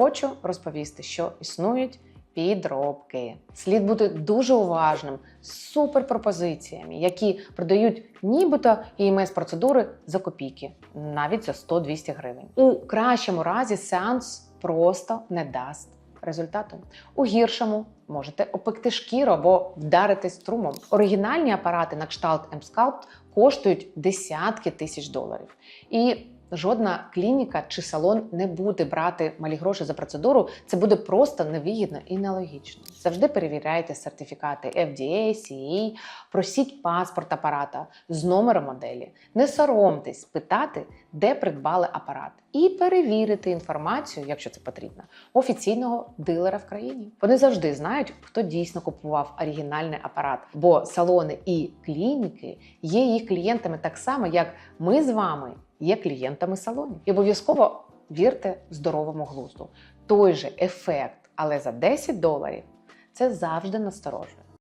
Хочу розповісти, що існують підробки. Слід бути дуже уважним з суперпропозиціями, які продають нібито імс процедури за копійки, навіть за 100-200 гривень. У кращому разі сеанс просто не дасть результату. У гіршому можете опекти шкіру або вдарити струмом. Оригінальні апарати на кшталт M-Sculpt коштують десятки тисяч доларів. І жодна клініка чи салон не буде брати малі гроші за процедуру. Це буде просто невигідно і нелогічно. Завжди перевіряйте сертифікати FDA, CE, просіть паспорт апарата з номером моделі. Не соромтесь питати, де придбали апарат, і перевірити інформацію, якщо це потрібно, офіційного дилера в країні. Вони завжди знають, хто дійсно купував оригінальний апарат, бо салони і клініки є їх клієнтами так само, як ми з вами є клієнтами салонів. І обов'язково вірте здоровому глузду. Той же ефект, але за 10 доларів це завжди насторожує.